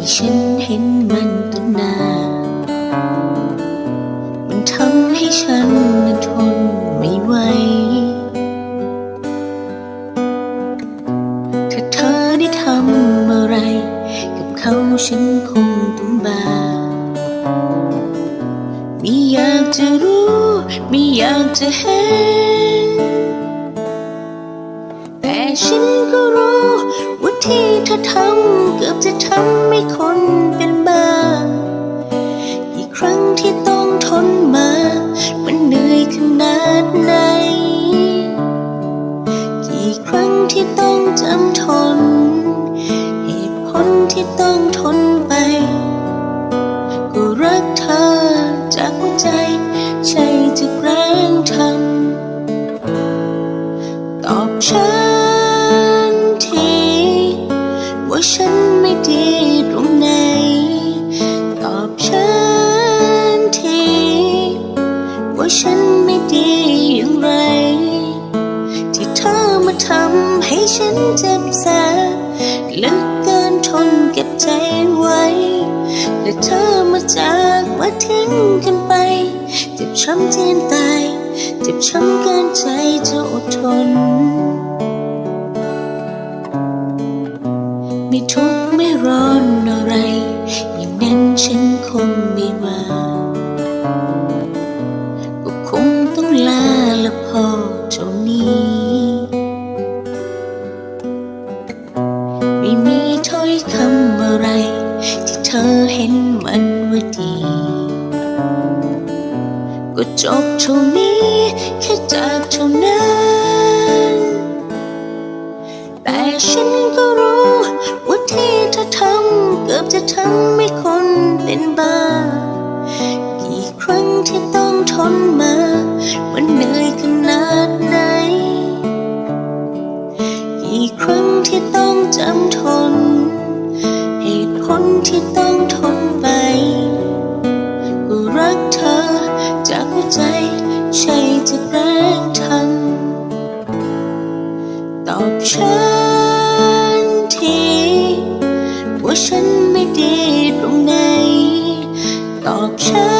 ทำให้ฉันเห็นมันตั้งนานมันทำให้ฉันนั้นทนไม่ไหวถ้าเธอได้ทำอะไร กับเขาฉันคงต้องบาไม่อยากจะรู้ ไม่อยากจะเห็น ธอทำเกือบจะทำให้คนเป็นบ้า กี่ครั้งที่ต้องทนมา มันเหนื่อยขนาดไหน กี่ครั้งที่ต้องจำทน เหตุผลที่ต้องทนไปก็รักเธอจากหัวใจ ฉันไม่ดีอย่างไร ที่เธอมาทำให้ฉันเจ็บแสบลึกเกินทนเก็บใจไว้ และเธอมาจากมาทิ้งกันไป เจ็บช้ำเจียนตาย เจ็บช้ำเกินใจจะอดทน ไม่ทุกข์ไม่ร้อนอะไร อย่างนั้นฉันคงไม่ว่า ธอเห็นมันว่าดี ก็จบเท่านี้แค่จากเท่านั้น แต่ฉันก็รู้ว่าที่เธอทำเกือบจะทำให้คนเป็นบ้า กี่ครั้งที่ต้องทนมามัน ที่ต้องทนไป ก็รักเธอจากหัวใจใช่จะแกล้งทำตอบฉันทีว่าฉันไม่ดีตรงไหน ตอบฉั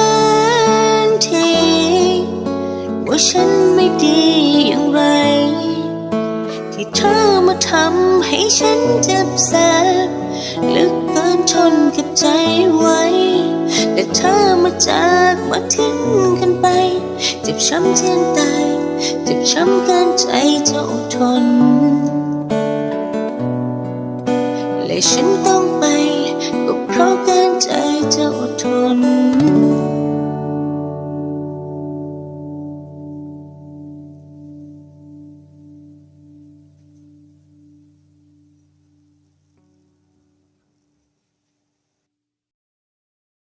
นทีว่าฉันไม่ดีอย่างไร ที่เธอมาทำให้ฉันเจ็บแสบ ทนกับใจไว้ แต่เธอมาจากมาทิ้งกันไป เจ็บช้ำเจียนตายเจ็บช้ำกันใจจะอดทน และฉันต้องไป ก็เพราะเกินใจจะอดทน